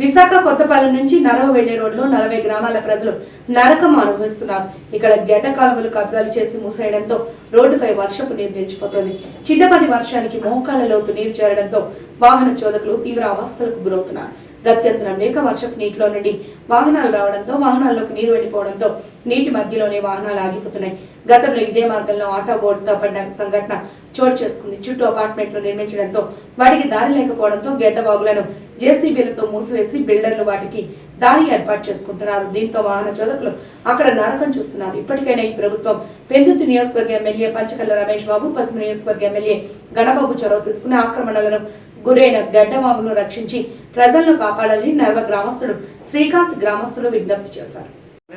విశాఖ కొత్తపాలెం నుంచి నరవ వెళ్ళే రోడ్లో నలభై గ్రామాల ప్రజలు నరకం అనుభవిస్తున్నారు. ఇక్కడ గడ్డ కాలువలు కబ్జాలు చేసి మూసేయడంతో రోడ్డుపై వర్షపు నీరు నిలిచిపోతుంది. చిన్నపాటి వర్షానికి మోకాళ్ళ లోతు నీరు చేరడంతో వాహన చోదకులు తీవ్ర అవస్థలకు గురవుతున్నారు. గత్యంతరం లేక వర్షపు నీటిలో నుండి వాహనాలు రావడంతో వాహనాల్లోకి నీరు వెళ్ళిపోవడంతో నీటి మధ్యలోనే వాహనాలు ఆగిపోతున్నాయి. గతంలో ఇదే మార్గంలో ఆటో బోర్డుతో పడ్డ సంఘటన చోటు చేసుకుంది. చుట్టూ అపార్ట్మెంట్లు నిర్మించడంతో వాటికి దారి లేకపోవడంతో గెడ్డవాగులను జేసీబీలతో మూసివేసి బిల్డర్లు వాటికి దారి ఏర్పాటు చేసుకుంటున్నారు. దీంతో వాహన చోదకులు అక్కడ నరకం చూస్తున్నారు. ఇప్పటికైనా ఈ ప్రభుత్వం పెందుతి నియోజకవర్గ ఎమ్మెల్యే పంచకల్ల రమేష్ బాబు పశ్చిమ నియోజకవర్గ ఎమ్మెల్యే గణబాబు చొరవ తీసుకుని ఆక్రమణలను గురైన గడ్డవాగును రక్షించి ప్రజలను కాపాడాలని నర్వ గ్రామస్తుడు శ్రీకాంత్ గ్రామస్తులు విజ్ఞప్తి చేశారు.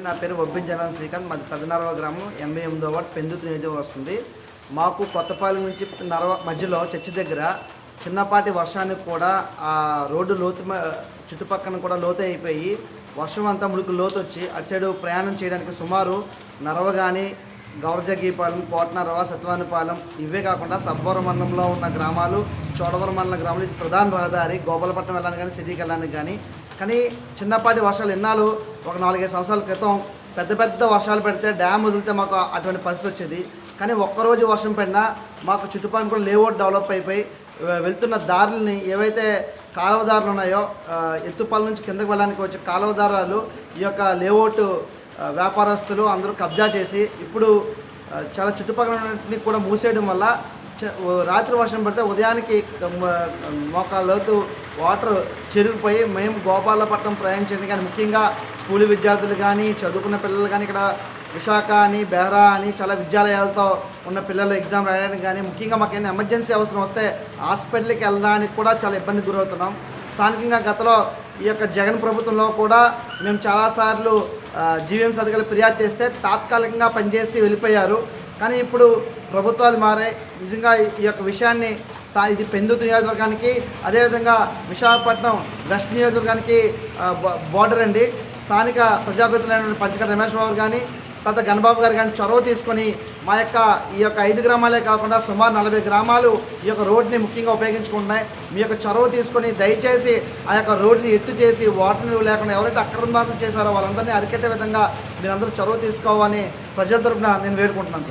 నా పేరు ఒప్పించాలని శ్రీకాంత్. మాది పద్నాలుగవ గ్రామం. ఎనభై ఎనిమిదో వార్డు పెందుతు నియోజకవర్గం వస్తుంది. మాకు కొత్తపాలెం నుంచి నరవ మధ్యలో చర్చి దగ్గర చిన్నపాటి వర్షానికి కూడా ఆ రోడ్డు లోతు చుట్టుపక్కన కూడా లోతు అయిపోయి వర్షం అంతా ముడుకు లోతు వచ్చి అటు సైడు ప్రయాణం చేయడానికి సుమారు నరవ కానీ గౌరజగీపాలెం కోటనరవ సత్వానిపాలెం ఇవే కాకుండా సబ్బవరం మండలంలో ఉన్న గ్రామాలు చోడవరం మండలం గ్రామాలు ఇది ప్రధాన రహదారి గోపాలపట్నం వెళ్ళడానికి కానీ సిటీకి వెళ్ళడానికి కానీ. కానీ చిన్నపాటి వర్షాలు ఎన్నాళ్ళు? ఒక నాలుగైదు సంవత్సరాల క్రితం పెద్ద పెద్ద వర్షాలు పెడితే డ్యామ్ వదిలితే మాకు అటువంటి పరిస్థితి వచ్చేది. కానీ ఒక్కరోజు వర్షం పడినా మాకు చుట్టుపక్కల కూడా లేఅవుట్ డెవలప్ అయిపోయి వెళ్తున్న దారులని ఏవైతే కాలువదారులు ఉన్నాయో ఎత్తుపల్లి నుంచి కిందకి వెళ్ళడానికి వచ్చే కాలువ దారాలు ఈ యొక్క లేఅవుట్ వ్యాపారస్తులు అందరూ కబ్జా చేసి ఇప్పుడు చాలా చుట్టుపక్కల కూడా మూసేయడం వల్ల చ- రాత్రి వర్షం పడితే ఉదయానికి మ- లోతు వాటర్ చెరిగిపోయి మేము గోపాలపట్నం ప్రయాణించండి కానీ ముఖ్యంగా స్కూల్ విద్యార్థులు కానీ చదువుకున్న పిల్లలు కానీ ఇక్కడ విశాఖ అని బెహ్రా అని చాలా విద్యాలయాలతో ఉన్న పిల్లలు ఎగ్జామ్ రాయడానికి కానీ ముఖ్యంగా మాకేమైనా ఎమర్జెన్సీ అవసరం వస్తే హాస్పిటల్కి వెళ్ళడానికి కూడా చాలా ఇబ్బంది గురవుతున్నాం. స్థానికంగా గతంలో ఈ యొక్క జగన్ ప్రభుత్వంలో కూడా మేము చాలాసార్లు జీవీఎం అధికారులు ఫిర్యాదు చేస్తే తాత్కాలికంగా పనిచేసి వెళ్ళిపోయారు. కానీ ఇప్పుడు ప్రభుత్వాలు మారాయి. నిజంగా ఈ యొక్క విషయాన్ని స్థా ఇది పెందుతు నియోజకవర్గానికి అదేవిధంగా విశాఖపట్నం వెస్ట్ నియోజకవర్గానికి ఆ, బార్డర్ అండి. స్థానిక ప్రజాప్రతినిధులైన పంచకర రమేష్ బాబు కానీ తర్వాత గణబాబు గారు కానీ చొరవ తీసుకొని మా యొక్క ఈ యొక్క ఐదు గ్రామాలే కాకుండా సుమారు నలభై గ్రామాలు ఈ యొక్క రోడ్ని ముఖ్యంగా ఉపయోగించుకుంటున్నాయి. మీ యొక్క చొరవ తీసుకొని దయచేసి ఆ యొక్క రోడ్ని ఎత్తు చేసి వాటర్ నిలువ లేకుండా ఎవరైతే అక్రమ చేశారో వాళ్ళందరినీ అరికట్టే విధంగా మీరందరూ చొరవ తీసుకోవాలని ప్రజల తరపున నేను వేడుకుంటున్నాను